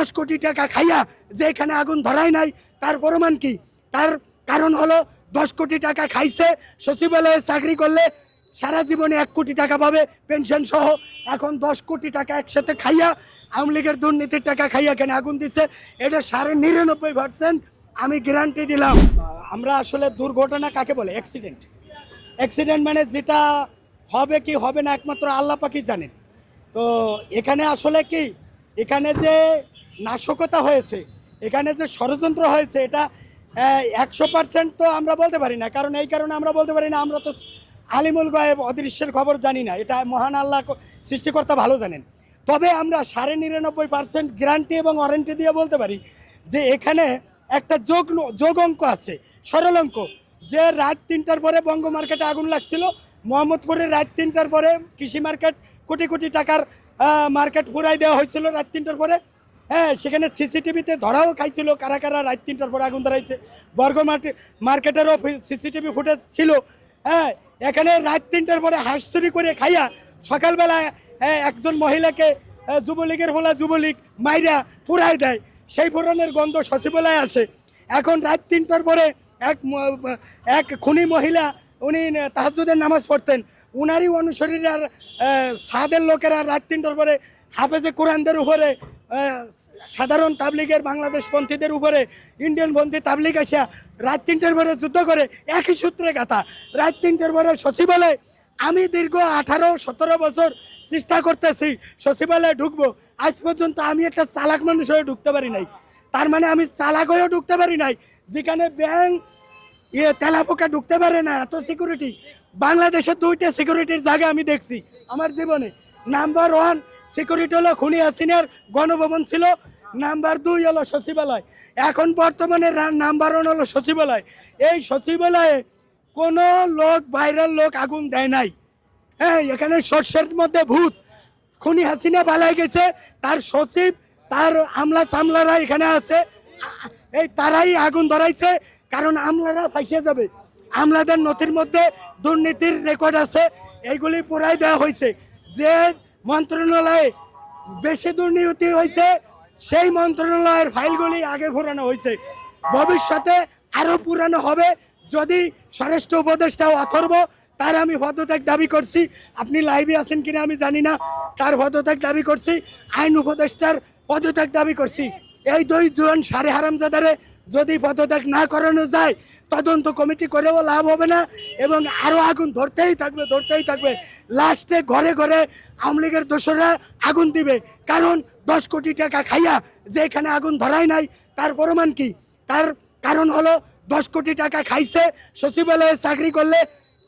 দশ কোটি টাকা খাইয়া যে এখানে আগুন ধরায় নাই, তার প্রমাণ কি? তার কারণ হলো দশ কোটি টাকা খাইছে, সচিবালয়ে চাকরি করলে সারা জীবনে এক কোটি টাকা পাবে পেনশন সহ। এখন দশ কোটি টাকা একসাথে খাইয়া আওয়ামী লীগের দুর্নীতির টাকা খাইয়া এখানে আগুন দিচ্ছে এটা সাড়ে নিরানব্বই পার্সেন্ট আমি গ্যারান্টি দিলাম। আমরা আসলে দুর্ঘটনা কাকে বলে? অ্যাক্সিডেন্ট অ্যাক্সিডেন্ট মানে যেটা হবে কি হবে না একমাত্র আল্লাহ পাকি জানেন। তো এখানে আসলে কি? এখানে যে নাশকতা হয়েছে। এখানে যে ষড়যন্ত্র হয়েছে, এটা একশো পার্সেন্ট তো আমরা বলতে পারি না। কারণ এই কারণে আমরা বলতে পারি না, আমরা তো আলিমুল গায়েব অদৃশ্যের খবর জানি না। এটা মহান আল্লাহ সৃষ্টিকর্তা ভালো জানেন। তবে আমরা সাড়ে নিরানব্বই পার্সেন্ট গ্যারান্টি এবং ওয়ারেন্টি দিয়ে বলতে পারি যে এখানে একটা যোগ যোগ অঙ্ক আছে, সরল অঙ্ক। যে রাত তিনটার পরে বঙ্গ মার্কেটে আগুন লাগছিল মোহাম্মদপুরে রাত তিনটার পরে কৃষি মার্কেট কোটি কোটি টাকার মার্কেট পুরাই দেওয়া হয়েছিল রাত তিনটার পরে। হ্যাঁ সেখানে সিসিটিভিতে ধরাও খাইছিল, কারা কারা রাত তিনটার পরে আগুন ধরাইছে। বর্গ মার্কেট মার্কেটেরও সিসিটিভি ফুটেজ ছিল। হ্যাঁ এখানে রাত তিনটার পরে হাঁস চুরি করে খাইয়া সকালবেলা একজন মহিলাকে যুবলীগের বলা যুবলীগ মাইরা পুরাই দেয়। সেই পুরাণের গন্ধ সচিবালয়ে আসে। এখন রাত তিনটার পরে এক এক খুনি মহিলা, উনি তাহাজুদের নামাজ পড়তেন। উনারই অনুসারীরা সাদের লোকেরা রাত তিনটার পরে হাফেজে কোরআনদের উপরে সাধারণ তাবলিগের বাংলাদেশ পন্থীদের উপরে ইন্ডিয়ান পন্থী তাবলিগ আসিয়া রাত তিনটার পরে যুদ্ধ করে, একই সূত্রে গাথা। রাত তিনটার পরে সচিবালয়, আমি দীর্ঘ আঠারো, সতেরো বছর চেষ্টা করতেছি, সচিবালয়ে ঢুকবো। আজ পর্যন্ত আমি একটা চালাক মানুষ হয়ে ঢুকতে পারি নাই। তার মানে আমি চালাক হয়েও ঢুকতে পারি নাই, যেখানে ব্যাংক ইয়ে তেলাপোকা ঢুকতে পারে না, এত সিকিউরিটি বাংলাদেশের দুইটা সিকিউরিটির জায়গা আমি দেখছি, আমার জীবনে। নাম্বার ওয়ান সিকিউরিটি হলো খুনি হাসিনার গণভবন ছিল। নাম্বার দুই হলো সচিবালয়। এখন বর্তমানে নাম্বার ওয়ান হলো সচিবালয়। এই সচিবালয়ে কোনো লোক, বাইরের লোক আগুন দেয় নাই। হ্যাঁ এখানে সর্ষের মধ্যে ভূত। খুনি হাসিনা পালাই গেছে। তার সচিব, তার আমলা সামলারা এখানে আছে। এই তারাই আগুন ধরাইছে, কারণ আমলারা ফাইসে যাবে। আমলাদের নথির মধ্যে দুর্নীতির রেকর্ড আছে। এইগুলি পুরাই দেওয়া হয়েছে। যে মন্ত্রণালয়ে বেশি দুর্নীতি হয়েছে, সেই মন্ত্রণালয়ের ফাইলগুলি আগে পুরানো হয়েছে। ভবিষ্যতে আরও পুরানো হবে। যদি স্বরাষ্ট্র উপদেষ্টা অথর্ব, তার আমি পদত্যাগ দাবি করছি। আপনি লাইভে আছেন কিনা আমি জানি না, তার পদত্যাগ দাবি করছি। আইন উপদেষ্টার পদত্যাগ দাবি করছি। এই দুই জন সারে হারামজাদারে যদি পদত্যাগ না করানো যায়, তদন্ত কমিটি করেও লাভ হবে না এবং আরও আগুন ধরতেই থাকবে ধরতেই থাকবে। লাস্টে ঘরে ঘরে আওয়ামী লীগের দোসররা আগুন দিবে। কারণ দশ কোটি টাকা খাইয়া যে এখানে আগুন ধরায় নাই, তার প্রমাণ কি? তার কারণ হলো দশ কোটি টাকা খাইছে, সচিবালয়ে চাকরি করলে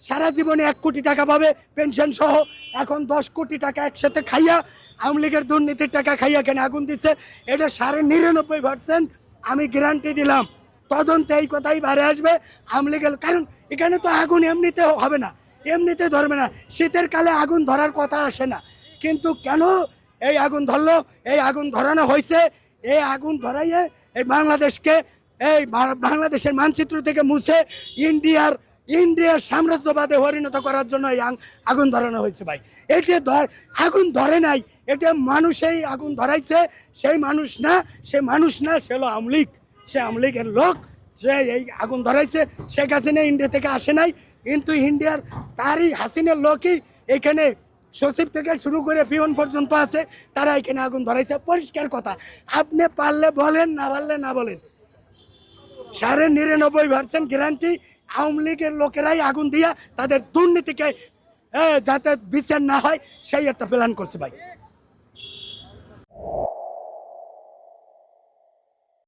সারা জীবনে এক কোটি টাকা পাবে পেনশন সহ। এখন দশ কোটি টাকা একসাথে খাইয়া আওয়ামী লীগের দুর্নীতির টাকা খাইয়া এখানে আগুন দিছে। এটা সাড়ে নিরানব্বই পার্সেন্ট আমি গ্যারান্টি দিলাম। তদন্তে এই কথাই বাইরে আসবে আমলে গেল কারণ এখানে তো আগুন এমনিতে হবে না, এমনিতে ধরবে না। শীতের কালে আগুন ধরার কথা আসে না। কিন্তু কেন এই আগুন ধরলো? এই আগুন ধরানো হয়েছে। এই আগুন ধরাইয়ে এই বাংলাদেশকে এই বাংলাদেশের মানচিত্র থেকে মুছে ইন্ডিয়ার ইন্ডিয়ার সাম্রাজ্যবাদে পরিণত করার জন্য আং- আগুন ধরানো হয়েছে ভাই। এটা ধর আগুন ধরে নাই। এটা মানুষেই আগুন ধরাইছে। সেই মানুষ না, সে মানুষ না, সে হলো আমলিক সে আমলিকের লোক, সে এই আগুন ধরাইছে। শেখ হাসিনা ইন্ডিয়া থেকে আসে নাই। কিন্তু ইন্ডিয়ার তারই হাসিনের লোকই এখানে সচিব থেকে শুরু করে পিয়ন পর্যন্ত আছে। তারা এখানে আগুন ধরাইছে। পরিষ্কার কথা। আপনি পারলে বলেন, না পারলে না বলেন। সাড়ে নিরানব্বই পার্সেন্ট গ্যারান্টি আওয়ামী লীগের লোকেরাই আগুন দিয়ে তাদের দুর্নীতিকে যাতে বিচার না হয়, সেই একটা প্ল্যান করছে ভাই।